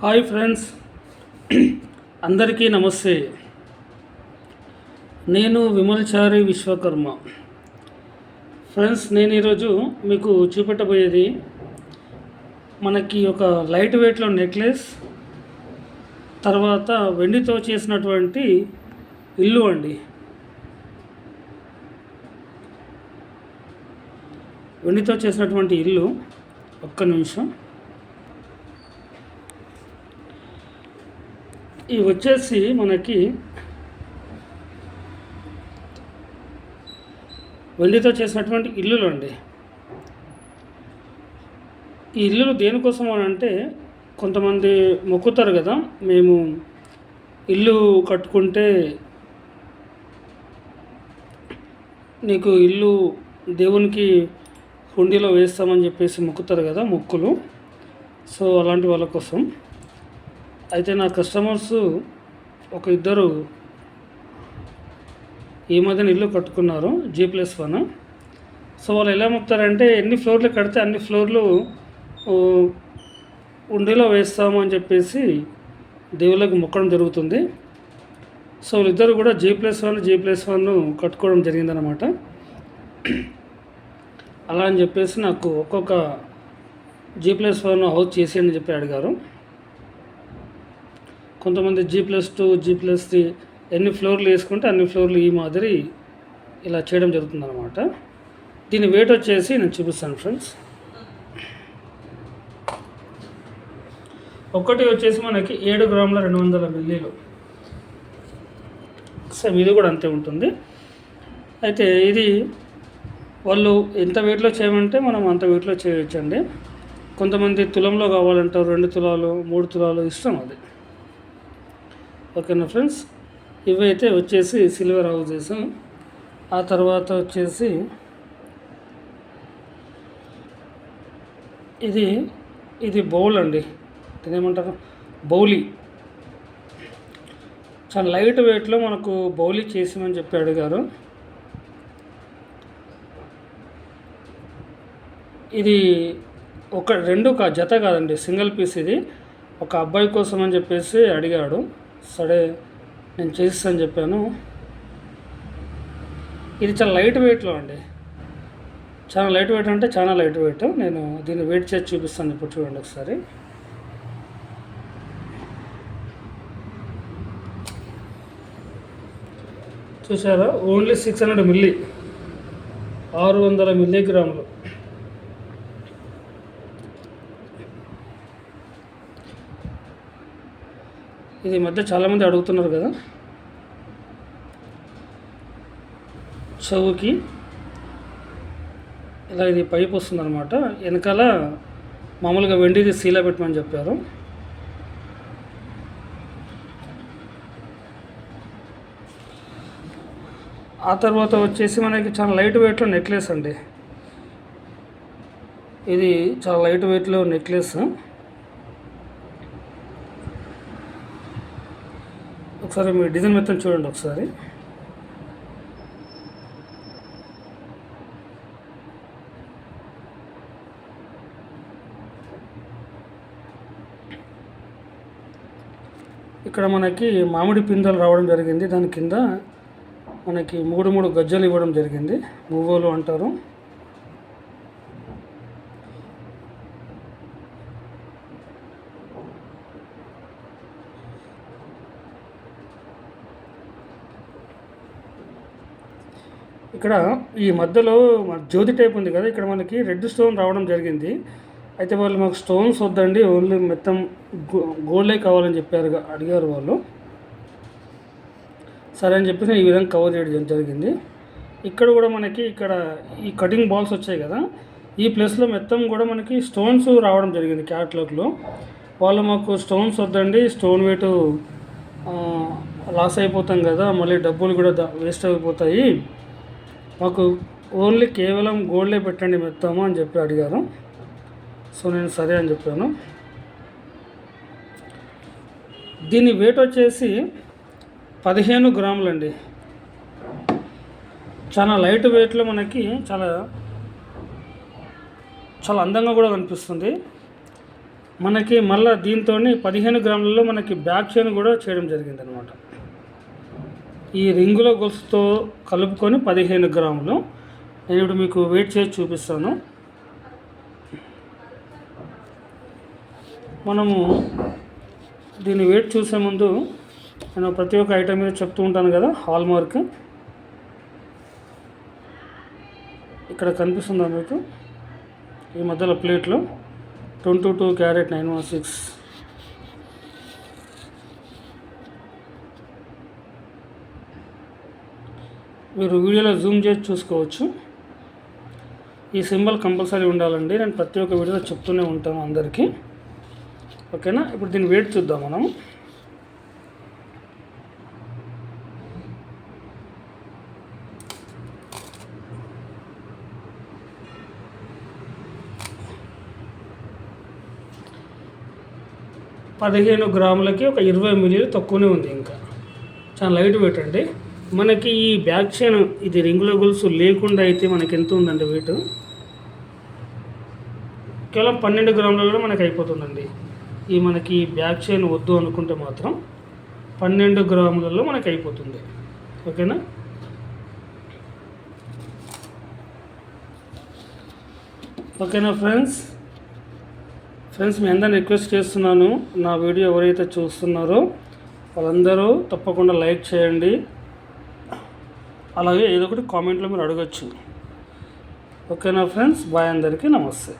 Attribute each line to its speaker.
Speaker 1: Hi friends. అందరికీ నమస్తే. నేను విమల్చారి విశ్వకర్మ. ఫ్రెండ్స్ నేను ఈరోజు మీకు చూపెట్టబోయేది మనకి ఒక లైట్ వెయిట్లో నెక్లెస్ తర్వాత వెండితో చేసినటువంటి ఇల్లు అండి. వెండితో చేసినటువంటి ఇల్లు ఒక్క నిమిషం. ఇవి వచ్చేసి మనకి వెండితో చేసినటువంటి ఇల్లులు అండి. ఈ ఇల్లులు దేనికోసం అని అంటే కొంతమంది మొక్కుతారు కదా మేము ఇల్లు కట్టుకుంటే నీకు ఇల్లు దేవునికి హుండీలో వేస్తామని చెప్పేసి మొక్కుతారు కదా మొక్కులు. సో అలాంటి వాళ్ళ కోసం. అయితే నా కస్టమర్స్ ఒక ఇద్దరు ఈ మధ్యన ఇల్లు కట్టుకున్నారు జీ ప్లస్ వన్ సో వాళ్ళు ఎలా మొక్తారంటే ఎన్ని ఫ్లోర్లు కడితే అన్ని ఫ్లోర్లు ఉండేలో వేస్తాము అని చెప్పేసి దేవుళ్ళకి మొక్కడం జరుగుతుంది. సో వీళ్ళిద్దరు కూడా G plus one G plus one కట్టుకోవడం జరిగిందనమాట అలా అని చెప్పేసి నాకు ఒక్కొక్క జీ ప్లస్ వన్ హౌస్ చేసేయని చెప్పి అడిగారు. కొంతమంది G plus two G plus three ఎన్ని ఫ్లోర్లు వేసుకుంటే అన్ని ఫ్లోర్లు ఈ మాదిరి ఇలా చేయడం జరుగుతుందన్నమాట. దీని వెయిట్ వచ్చేసి నేను చూపిస్తాను ఫ్రెండ్స్ ఒకటి వచ్చేసి మనకి ఏడు గ్రాముల రెండు వందల మిల్లీలు. సేమ్ ఇది కూడా అంతే ఉంటుంది. అయితే ఇది వాళ్ళు ఎంత వెయిట్లో చేయమంటే మనం అంత వెయిట్లో చేయొచ్చండి. కొంతమంది తులంలో కావాలంటారు రెండు తులాలు మూడు తులాలు ఇష్టం అది. ఓకేనా ఫ్రెండ్స్? ఇవైతే వచ్చేసి సిల్వర్ హౌజెస్ ఆ తర్వాత వచ్చేసి ఇది ఇది బౌల్ అండి. దీని ఏమంటారు బౌలీ. చాలా లైట్ వెయిట్లో మనకు బౌలీ చేసామని చెప్పి అడిగారు. ఇది ఒక రెండు కా జత కాదండి. సింగిల్ పీస్ ఇది. ఒక అబ్బాయి కోసం అని చెప్పేసి అడిగాడు. సరే నేను చేస్తాను చెప్పాను. ఇది చాలా లైట్ వెయిట్లో అండి. చాలా లైట్ వెయిట్ అంటే చాలా లైట్ వెయిట్. నేను దీన్ని వెయిట్ చేసి చూపిస్తాను ఇప్పుడు చూడండి ఒకసారి. చూసారా? Only six hundred milli. ఆరు వందల మిల్లీగ్రాములు ఇది మధ్య చాలామంది అడుగుతున్నారు కదా. చెవుకి ఇలా ఇది పైప్ వస్తుందన్నమాట. వెనకాల మామూలుగా వెండిది సీలా పెట్టమని చెప్పారు. ఆ తర్వాత వచ్చేసి మనకి చాలా లైట్ వెయిట్లో నెక్లెస్ అండి. ఇది చాలా లైట్ వెయిట్లో నెక్లెస్. ఒకసారి మీ డిజైన్ మొత్తం చూడండి ఒకసారి. ఇక్కడ మనకి మామిడి పిందెలు రావడం జరిగింది. దాని కింద మనకి మూడు మూడు గజ్జలు ఇవ్వడం జరిగింది. మువ్వలు అంటారు. ఇక్కడ ఈ మధ్యలో జ్యోతి టైప్ ఉంది కదా ఇక్కడ మనకి రెడ్ స్టోన్ రావడం జరిగింది. అయితే వాళ్ళు మాకు స్టోన్స్ వద్దండి ఓన్లీ మొత్తం గోల్డే కావాలని చెప్పారు అడిగారు వాళ్ళు. సరే అని చెప్పేసి ఈ విధంగా కవర్ చేయడం జరిగింది. ఇక్కడ కూడా మనకి ఇక్కడ ఈ కటింగ్ బాల్స్ వచ్చాయి కదా ఈ ప్లేస్లో మొత్తం కూడా మనకి స్టోన్స్ రావడం జరిగింది క్యాట్లాగ్లో. వాళ్ళు మాకు స్టోన్స్ వద్దండి స్టోన్ వెయిట్ లాస్ అయిపోతాం కదా మళ్ళీ డబ్బులు కూడా వేస్ట్ అయిపోతాయి. మాకు ఓన్లీ కేవలం గోల్డే పెట్టండి మెత్తము అని చెప్పి అడిగారు సో నేను సరే అని చెప్పాను. దీని వెయిట్ వచ్చేసి పదిహేను గ్రాములండి. చాలా లైట్ వెయిట్లో మనకి చాలా చాలా అందంగా కూడా కనిపిస్తుంది. మనకి మళ్ళీ దీంతో పదిహేను గ్రాములలో మనకి బ్యాక్ చైన్ కూడా చేయడం జరిగింది అనమాట ఈ రింగుల గొలుసుతో కలుపుకొని పదిహేను గ్రాములు. నేను ఇప్పుడు మీకు వెయిట్ చేసి చూపిస్తాను. మనము దీన్ని వెయిట్ చూసే ముందు నేను ప్రతి ఒక్క ఐటమ్ మీద చెప్తూ ఉంటాను కదా హాల్ మార్క్ ఇక్కడ కనిపిస్తుందా మీకు? ఈ మధ్యలో ప్లేట్లో. Twenty two carat nine one six. మీరు వీడియోలో జూమ్ చేసి చూసుకోవచ్చు. ఈ సింబల్ కంపల్సరీ ఉండాలండి. నేను ప్రతి ఒక్క వీడియోలో చెప్తూనే ఉంటాను అందరికీ. ఓకేనా? ఇప్పుడు దీన్ని వెయిట్ చూద్దాం మనం. పదిహేను గ్రాములకి ఒక ఇరవై మిలియలు తక్కువనే ఉంది ఇంకా. చాలా లైట్ వెయిట్ అండి. మనకి ఈ బ్యాక్ చైన్ ఇది రింగుల గొలుసు లేకుండా అయితే మనకి ఎంత ఉందండి వెయిట్? కేవలం పన్నెండు గ్రాములలో మనకి అయిపోతుందండి. ఈ మనకి బ్యాక్ చైన్ వద్దు అనుకుంటే మాత్రం పన్నెండు గ్రాములలో మనకి అయిపోతుంది. ఓకేనా? ఓకేనా ఫ్రెండ్స్? ఫ్రెండ్స్ మీ అందరిని రిక్వెస్ట్ చేస్తున్నాను నా వీడియో ఎవరైతే చూస్తున్నారో వాళ్ళందరూ తప్పకుండా లైక్ చేయండి. అలాగే ఏదో ఒకటి కామెంట్లో మీరు అడగచ్చు. ఓకేనా ఫ్రెండ్స్ బాయ్ అందరికీ. నమస్తే.